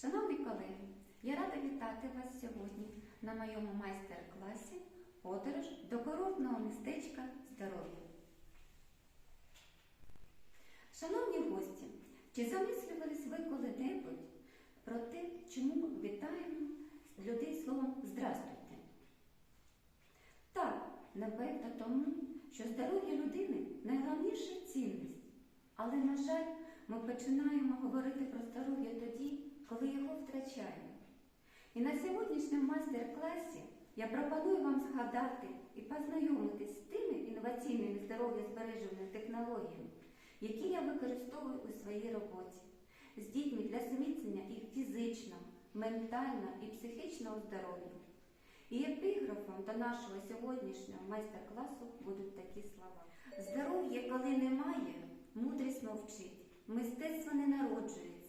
Шановні колеги, я рада вітати вас сьогодні на моєму майстер-класі Подорож до курортного містечка здоров'я. Шановні гості, чи замислювались ви коли-небудь про те, чому вітаємо людей словом Здрастуйте? Так, напевно, тому, що здоров'я людини найголовніша цінність. Але, на жаль, ми починаємо говорити про здоров'я тоді, коли його втрачаємо. І на сьогоднішньому майстер-класі я пропоную вам згадати і познайомитись з тими інноваційними здоров'я збереженими технологіями, які я використовую у своїй роботі, з дітьми для зміцнення їх фізичного, ментального і психічного здоров'я. І епіграфом до нашого сьогоднішнього майстер-класу будуть такі слова. Здоров'я, коли немає, мудрість мовчить, мистецтво не народжується,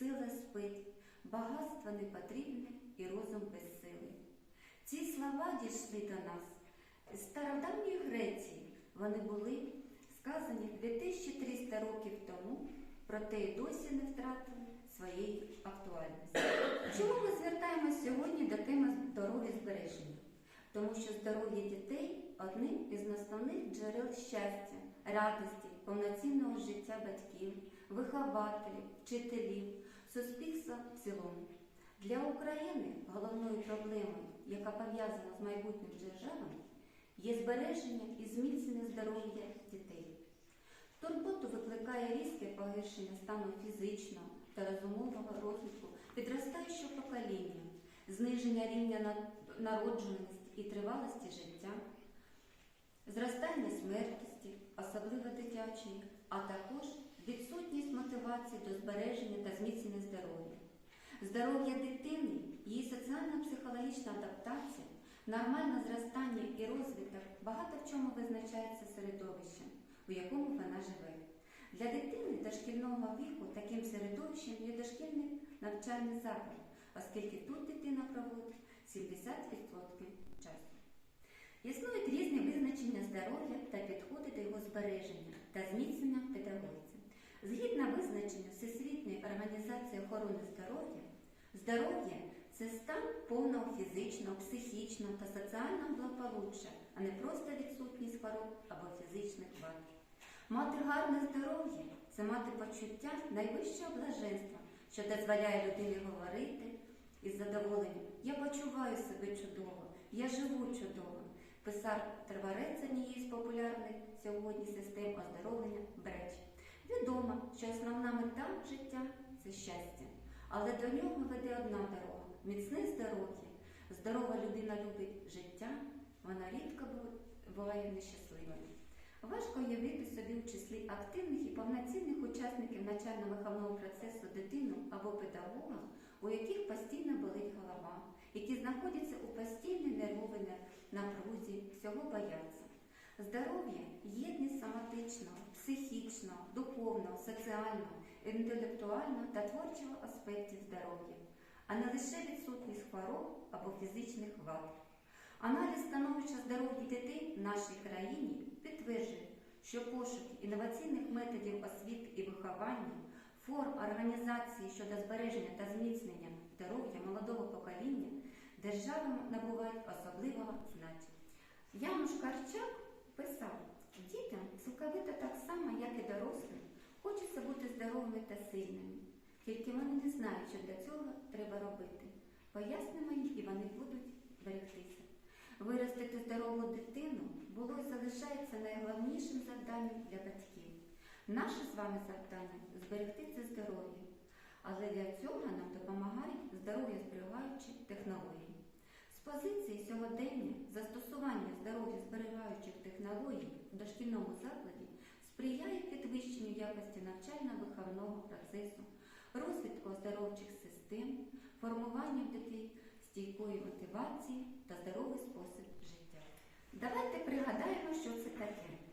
сила спить, багатство не потрібне і розум безсилий. Ці слова дійшли до нас з стародавньої Греції. Вони були сказані 2300 років тому, проте й досі не втратили своєї актуальності. Чому ми звертаємось сьогодні до теми здоров'я збереження? Тому що здоров'я дітей одним із основних джерел щастя, радості, повноцінного життя батьків, вихователів, вчителів, суспільства в цілому. Для України головною проблемою, яка пов'язана з майбутнім державами, є збереження і зміцнення здоров'я дітей. Турботу викликає різке погіршення стану фізичного та розумового розвитку підростаючого покоління, зниження рівня на- народжуваності і тривалості життя, зростання смертності, особливо дитячої, а також відсутність мотивації до збереження та зміцнення здоров'я. Здоров'я дитини, її соціально-психологічна адаптація, нормальне зростання і розвиток багато в чому визначається середовищем, у якому вона живе. Для дитини дошкільного віку таким середовищем є дошкільний навчальний заклад, оскільки тут дитина проводить 70% часу. Існують різні визначення здоров'я та підходи до його збереження та зміцнення в педагогіці. Згідно визначення Всесвітньої організації охорони здоров'я, здоров'я це стан повного фізичного, психічного та соціального благополуччя, а не просто відсутність хвороб або фізичних вад. Мати гарне здоров'я це мати почуття найвищого блаженства, що дозволяє людині говорити із задоволенням. Я почуваю себе чудово, я живу чудово. Писав Треварець однієї з популярних сьогодні систем оздоровлення Бреч. Відомо, що основна мета життя це щастя, але до нього веде одна дорога міцне здоров'я. Здорова людина любить життя, вона рідко буває нещасливою. Важко уявити собі в числі активних і повноцінних учасників навчально-виховного процесу дитину або педагога, у яких постійно болить голова, які знаходяться у постійній нервовій напрузі, всього бояться. Здоров'я єдність соматичного, психічного, духовного, соціального, інтелектуального та творчого аспектів здоров'я, а не лише відсутність хвороб або фізичних вад. Аналіз становища здоров'я дітей в нашій країні підтверджує, що пошуки інноваційних методів освіти і виховання, форм організації щодо збереження та зміцнення здоров'я молодого покоління державами набувають особливого значення. Януш Карчак писав, дітям цілковито так само, як і дорослим, хочеться бути здоровими та сильними. Тільки вони не знають, що для цього треба робити. Пояснимо їм, і вони будуть берегтися. Виростити здорову дитину було і залишається найголовнішим завданням для батьків. Наше з вами завдання зберегти це здоров'я. Але для цього нам допомагають здоров'я зберігаючі технології. З позиції сьогодення застосування здоров'я зберігаючих технологій в дошкільному закладі сприяє підвищенню якості навчально-виховного процесу, розвитку оздоровчих систем, формуванню дітей стійкої мотивації та здоровий спосіб життя. Давайте пригадаємо, що це таке.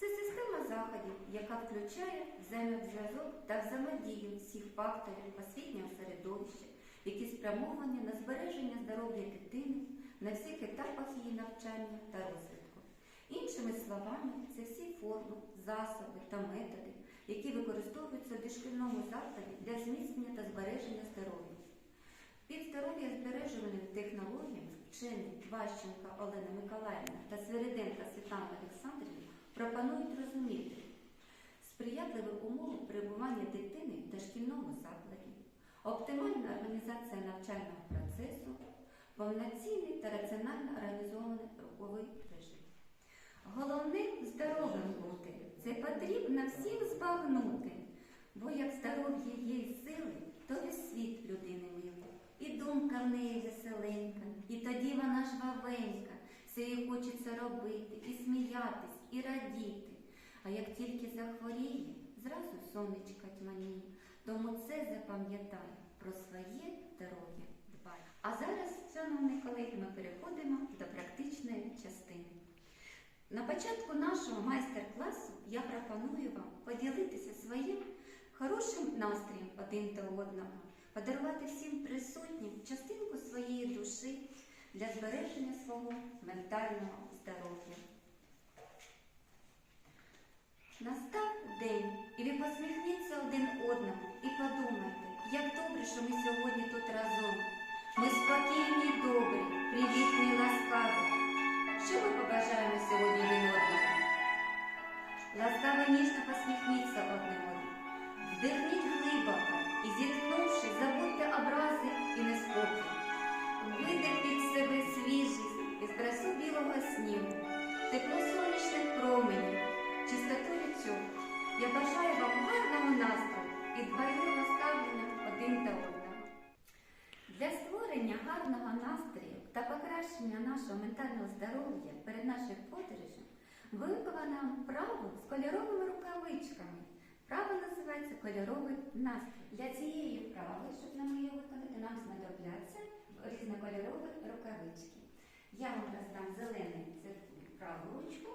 Це система заходів, яка включає взаємозв'язок та взаємодію всіх факторів освітнього середовища, які спрямовані на збереження здоров'я дитини на всіх етапах її навчання та розвитку. Іншими словами, це всі форми, засоби та методи, які використовуються в дошкільному закладі для зміцнення та збереження здоров'я. Під здоров'я збережувальним технологіям вчені Ващенка Олена Миколаївна та Свириденка Світлана Олександрівна пропонують розуміти сприятливі умови перебування дитини в дошкільному закладі, оптимальна організація навчального процесу, повноцінний та раціонально організований руховий режим. Головне здоровим бути. Це потрібно всім збагнути, бо як здоров'я є сили, то і світ людини милий. І думка в неї веселенька, і тоді вона жвавенька, все їй хочеться робити, і сміятись, і радіти. А як тільки захворіє, зразу сонечка тьманіє. Тому це запам'ятай про своє здоров'я дбай. А зараз, шановні колеги, ми переходимо до практичної частини. На початку нашого майстер-класу я пропоную вам поділитися своїм хорошим настроєм один до одного, подарувати всім присутнім частинку своєї душі для збереження свого ментального здоров'я. Настав день, і ви посміхніться один одному і подумайте, як добре, що ми сьогодні тут разом. Ми спокійні добрі, привітні ласкаві. Що ми побажаємо сьогодні один одному? Ласкаво ніжно посміхніться одному. Вдихніть глибоко і зітхнувши, забудьте образи і неспокій. Видихніть себе свіжість і красу білого снігу, тепло сонячних променів, чистоту річок. Я бажаю вам гарного настрою і дбайливого ставлення один до одного. Для створення гарного настрою та покращення нашого ментального здоров'я перед нашою подорожем виконано вправу з кольоровими рукавичками. Вправа називається кольоровий настрій. Для цієї вправи, щоб нам її виконати, нам знадобляться різнокольорові рукавички. Я вам роздам зелений це праву ручку,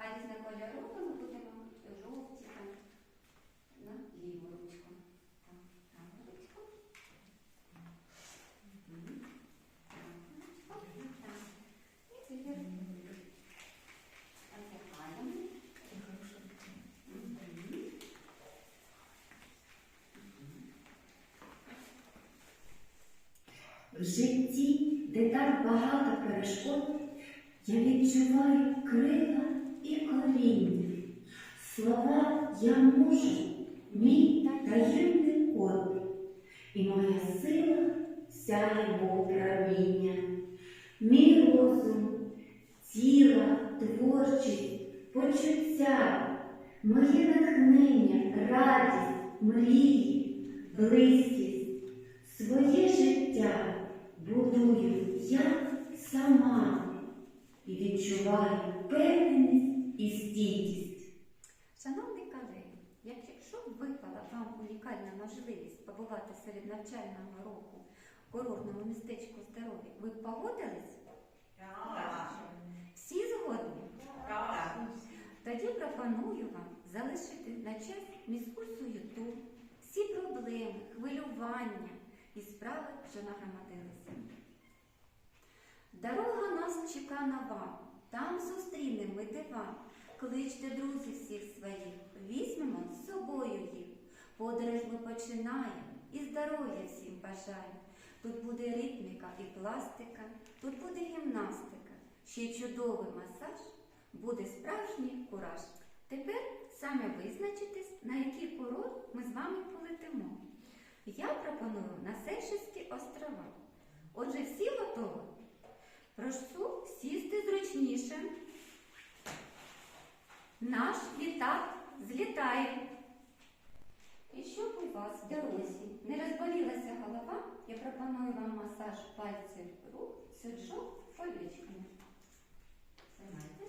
а різнокольоровими будемо жовті там, на ліву ручку. Так, праву ручку. Праву ручку. Так. І тепер. В житті, де так багато перешкод, я відчуваю крила і. Слова я можу, мій таємний код, і моя сила сяє мов правіння. Мій розум, тіло, творчість, почуття, моє натхнення, радість, мрії, близькість. Своє життя будую я сама і відчуваю впевненість і стійкість. Шановні колеги, якщо б випала вам унікальна можливість побувати серед навчального року в курортному містечку здоров'я, ви б погодились? Всі згодні? Тоді пропоную вам залишити на час міську суєту, всі проблеми, хвилювання і справи, що нагромадилися. Дорога нас чека на вам, там зустрінемо ми дива. Кличте друзів всіх своїх, візьмемо з собою їх. Подорож ми починаємо і здоров'я всім бажаємо. Тут буде ритміка і пластика, тут буде гімнастика, ще й чудовий масаж, буде справжній кураж. Тепер самі визначитесь, на який курорт ми з вами полетимо. Я пропоную на Сейшельські острова. Отже, всі готові? Прошу сісти зручніше. Наш літак злітає. І щоб у вас в дорозі не розболілася голова, я пропоную вам масаж пальців рук сюджок колючками. Тримайте.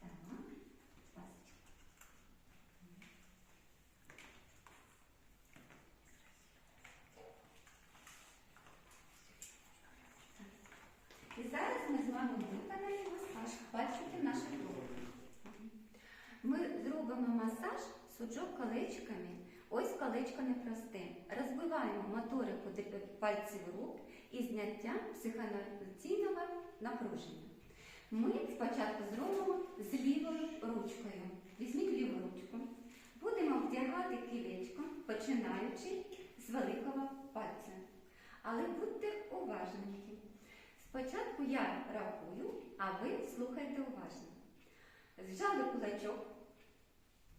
Так, ласочка. І зараз ми з вами виконаємо масаж пальчиків наших рук. Ми зробимо масаж суджок колечками. Ось колечко непросте. Розбиваємо моторику пальців рук і зняття психоемоційного напруження. Ми спочатку зробимо з лівою ручкою. Візьміть ліву ручку. Будемо вдягати кілечко, починаючи з великого пальця. Але будьте уважненькі. Спочатку я рахую, а ви слухайте уважно. Зжали кулачок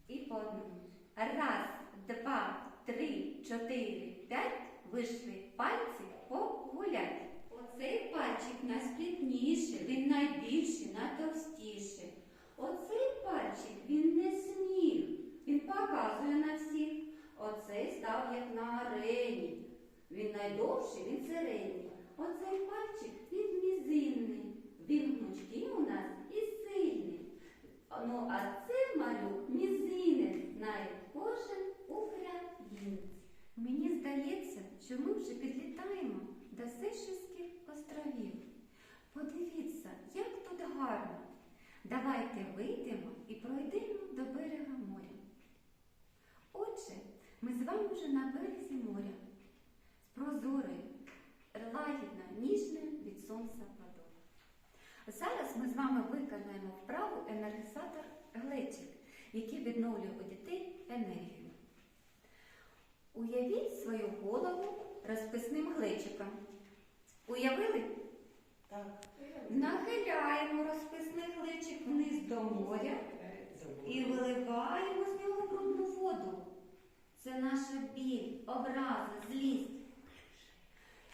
і по одному. Раз, два, три, чотири, п'ять. Вийшли пальці погулять. Оцей пальчик найсплітніший, він найбільший, найтовстіший. Оцей пальчик він не сніг, він показує на всіх. Оцей став як на арені. Він найдовший, він середній. Оцей пальчик він мізинний. Він гнучкий у нас і сильний. Ну, а це малюк мізинець знає кожен українець. Мені здається, що ми вже підлітаємо до Сейшельських островів. Подивіться, як тут гарно. Давайте вийдемо і пройдемо до берега моря. Отже, ми з вами вже на березі моря з прозорою, лагідно, ніжною від сонця. Зараз ми з вами виконаємо вправу енергізатор глечик, який відновлює у дітей енергію. Уявіть свою голову розписним глечиком. Уявили? Так. Нахиляємо розписний глечик вниз до моря і виливаємо з нього брудну воду. Це наша біль, образа, злість.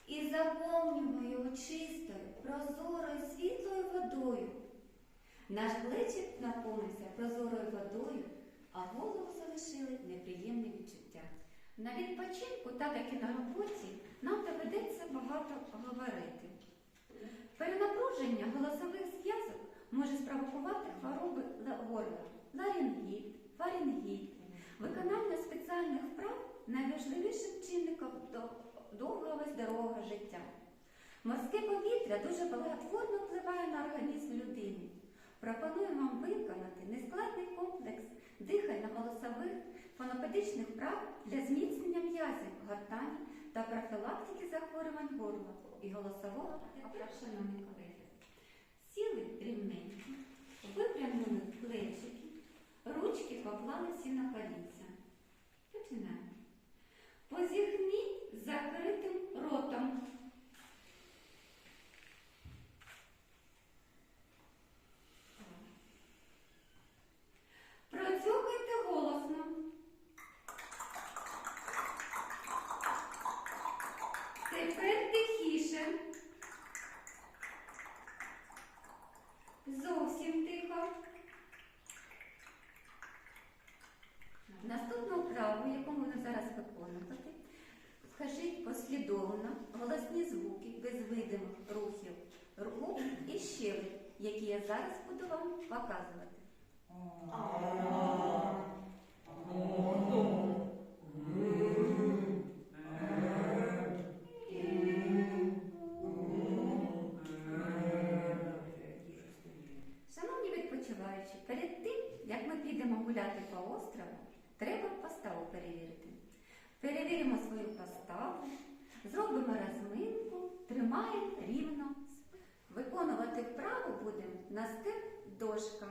І заповнюємо його чистою, прозорою, світлою водою. Наш глечик наповнився прозорою водою, а голову залишили неприємні відчуття. На відпочинку, так як і на роботі, нам доведеться багато говорити. Перенапруження голосових зв'язок може спровокувати хвороби ла- горла, ларингіт, фарингіт. Виконання спеціальних вправ найважливішим чинником довгого здорового життя. Морське повітря дуже благотворно впливає на організм людини. Пропоную вам виконати нескладний комплекс дихально-голосових фонопедичних вправ для зміцнення м'язів гортані та профілактики захворювань горла і голосового. Шановні колеги, сіли рівненько, випрямили плечики, ручки поклали всі на колінця. Починаємо. Позіхніть закритим ротом. Тепер тихіше. Зовсім тихо. Наступну вправу, яку ми зараз виконувати, скажіть послідовно голосні звуки без видимих рухів рук і щелеп, які я зараз буду вам показувати. Перевірити. Перевіримо свою поставу, зробимо розминку, тримаємо рівно. Виконувати вправу будемо на степ дошка.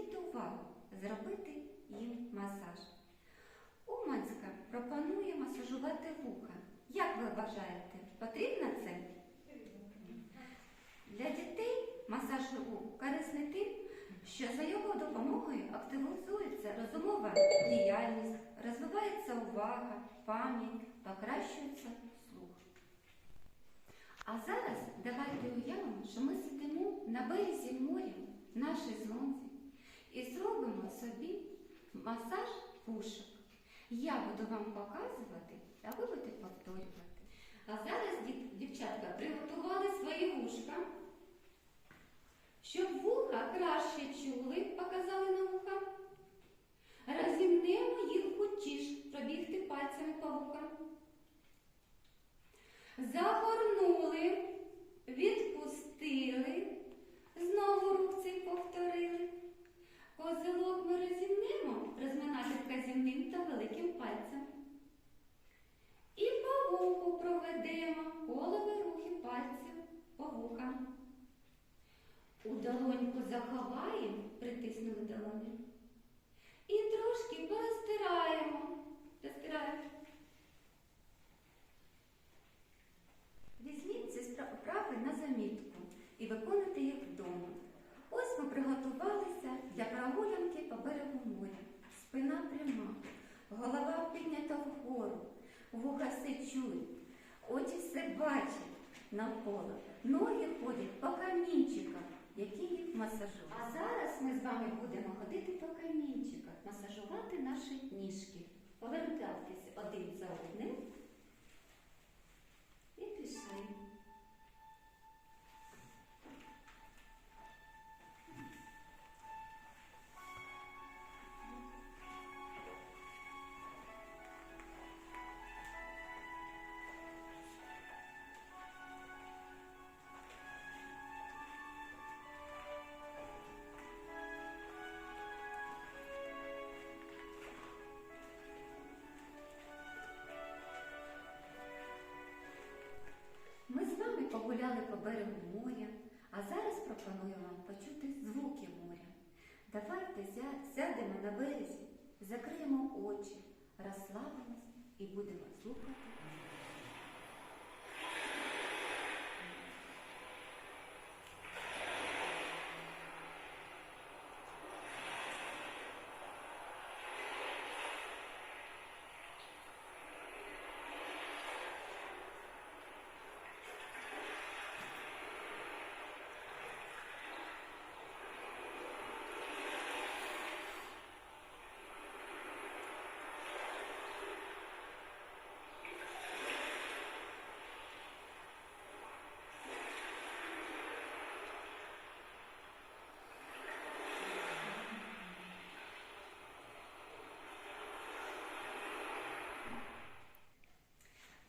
Приділити увагу, зробити їм масаж. Уманська пропонує масажувати вуха. Як ви вважаєте, потрібно це? Для дітей масаж вух корисний тим, що за його допомогою активізується розумова діяльність, розвивається увага, пам'ять, покращується слух. А зараз давайте уявимо, що ми сидимо на березі моря, в нашій зонці, і зробимо собі масаж вушок. Я буду вам показувати, а ви будете повторювати. А зараз дівчатка приготували свої вушка, щоб вуха краще чули, показали на вуха. Розімнемо їх хочеш пробігти пальцями по вухам. Загорнули, відпустили, знову рухці повторили. Козилок ми розімнемо, розминати вказівним та великим пальцем. І по вуху проведемо колові рухи пальців по вухам. У долоньку заховаємо, притиснули долоні. І трошки порозтираємо. Розтираємо. Візьміть ці спра- вправи на замітку і виконуйте їх вдома. Ось ми приготувалися для прогулянки по берегу моря. Спина пряма, голова піднята вгору, вуха все чують, очі все бачать навколо, ноги ходять по камінчиках, які їх масажують. А зараз ми з вами будемо ходити по камінчиках, масажувати наші ніжки, повертатися один за одним пропоную вам почути звуки моря. Давайте сядемо на березі, закриємо очі, розслабимось і будемо слухати.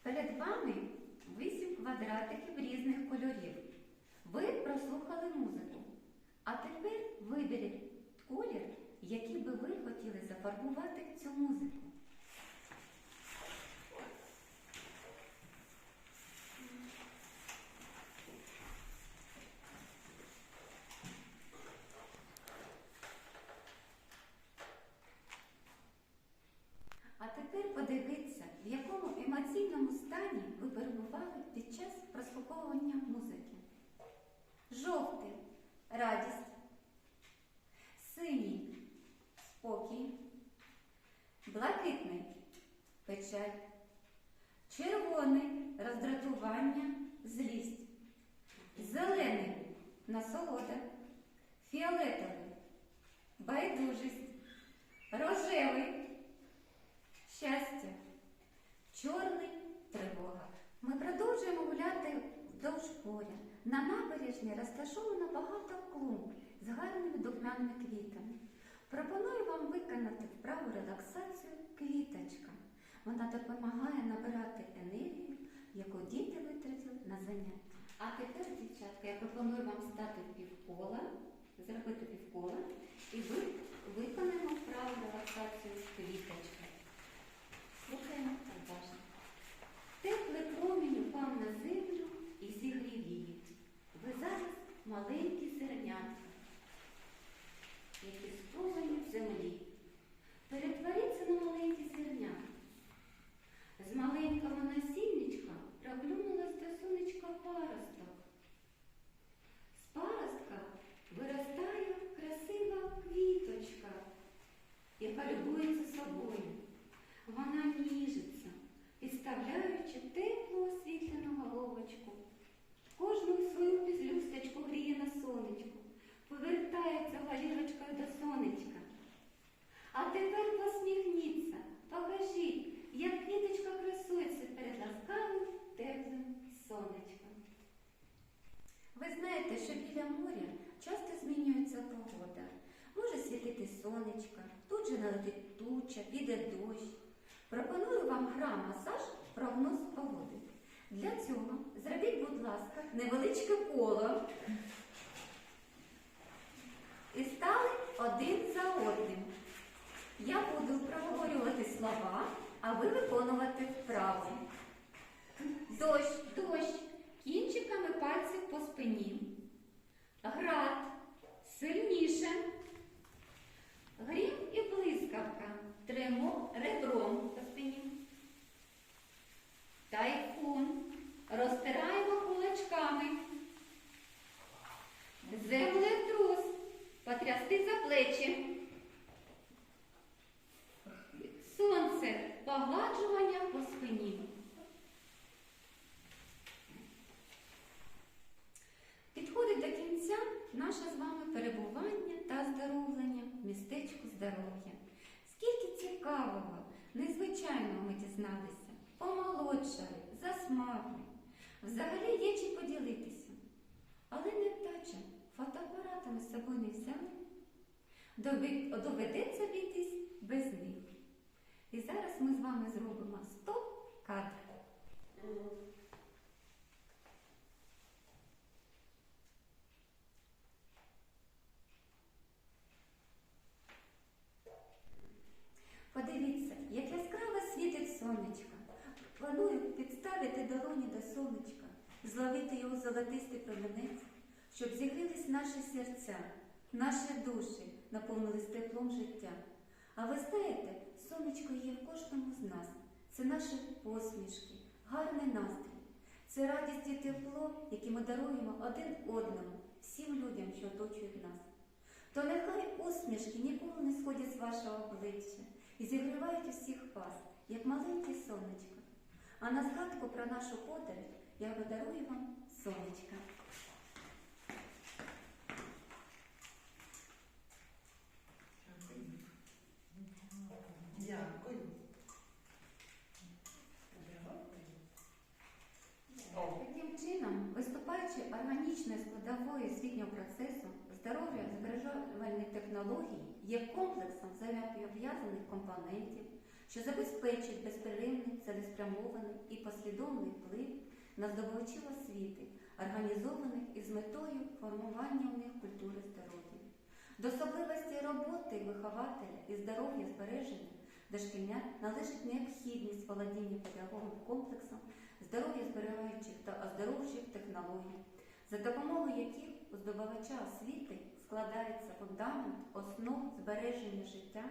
Перед вами вісім квадратиків різних кольорів. Ви прослухали музику. А тепер виберіть колір, який би ви хотіли зафарбувати цю музику. А тепер подивіться, в якому емоційному стані ви перебували під час прослуховування музики. Жовтий радість, синій спокій, блакитний печаль, червоний роздратування, злість, зелений насолода, фіолетовий байдужість, рожевий щастя, чорний тривога. Ми продовжуємо гуляти вздовж моря. На набережні розташовано багато клумб з гарними духмяними квітами. Пропоную вам виконати вправу релаксацію квіточка. Вона допомагає набирати енергію, яку діти витратили на заняття. А тепер, дівчатка, я пропоную вам стати півкола, зробити півкола і ви виконаємо вправу релаксацію з квіточки. Слухаємо уважно. Тепле промінь упав на землю і зігрів її. Ви зараз маленькі зернятки, які сповнені в землі. Перетворіться на маленькі зернятки. З маленького насіння наклюнулась до сонечка паросток. З паростка виростає красива квіточка, яка любується собою. Вона ніжиться, підставляючи теплу освітлену головочку. Кожну свою пізлюсточку гріє на сонечку, повертається галірочкою до сонечка. А тепер посміхніться, покажіть, як квіточка красується перед ласкавим теплим сонечком. Ви знаєте, що біля моря часто змінюється погода. Може світити сонечко, тут же налетить туча, піде дощ. Пропоную вам грамасаж прогноз погоди. Для цього зробіть, будь ласка, невеличке коло і стали один за одним. Я буду проговорювати слова, а ви виконувати вправи. Дощ, дощ, кінчиками пальців по спині. Град, сильніше. Грім і блискавка. Тремо ребром по спині. Тайфун. Розтираємо кулачками. Землетрус. Потрясти за плечі. Сонце. Погладжування по спині. Підходить до кінця наше з вами перебування та оздоровлення в містечку здоров'я. Скільки цікавого, незвичайного ми дізналися, помолодшали, засмагли. Взагалі є чим поділитися. Але не вдача, фотоапаратами з собою не взяли. Доведеться обійтись без них. І зараз ми з вами зробимо стоп кадр. Подивіться, як яскраво світить сонечко. Планую підставити долоні до сонечка, зловити його золотистий промінець, щоб зігрілись наші серця, наші душі наповнились теплом життя. А ви знаєте, сонечко є в кожному з нас. Це наші посмішки, гарний настрій. Це радість і тепло, які ми даруємо один одному, всім людям, що оточують нас. То нехай усмішки ніколи не сходять з вашого обличчя і зігрівають усіх вас, як маленьке сонечко. А на згадку про нашу подорож я подарую вам сонечка. Дякую. Таким чином, виступаючи органічною складовою освітнього процесу, здоров'я збережувальних технологій є комплексом взаємопов'язаних компонентів, що забезпечують безперервний, цілеспрямований і послідовний вплив на здобувачів освіти, організованих із метою формування у них культури здоров'я. До особливості роботи вихователя і здоров'я збереження дошкільнят належить необхідність володіння педагогом комплексом здоров'я зберігаючих та оздоровчих технологій, за допомогою яких у здобувача освіти складається фундамент основ збереження життя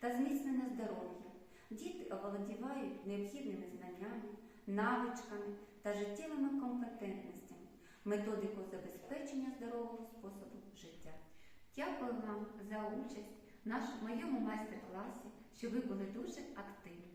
та зміцнення здоров'я. Діти оволодівають необхідними знаннями, навичками та життєвими компетентностями, методику забезпечення здорового способу життя. Дякую вам за участь в моєму майстер-класі, що ви були дуже активні.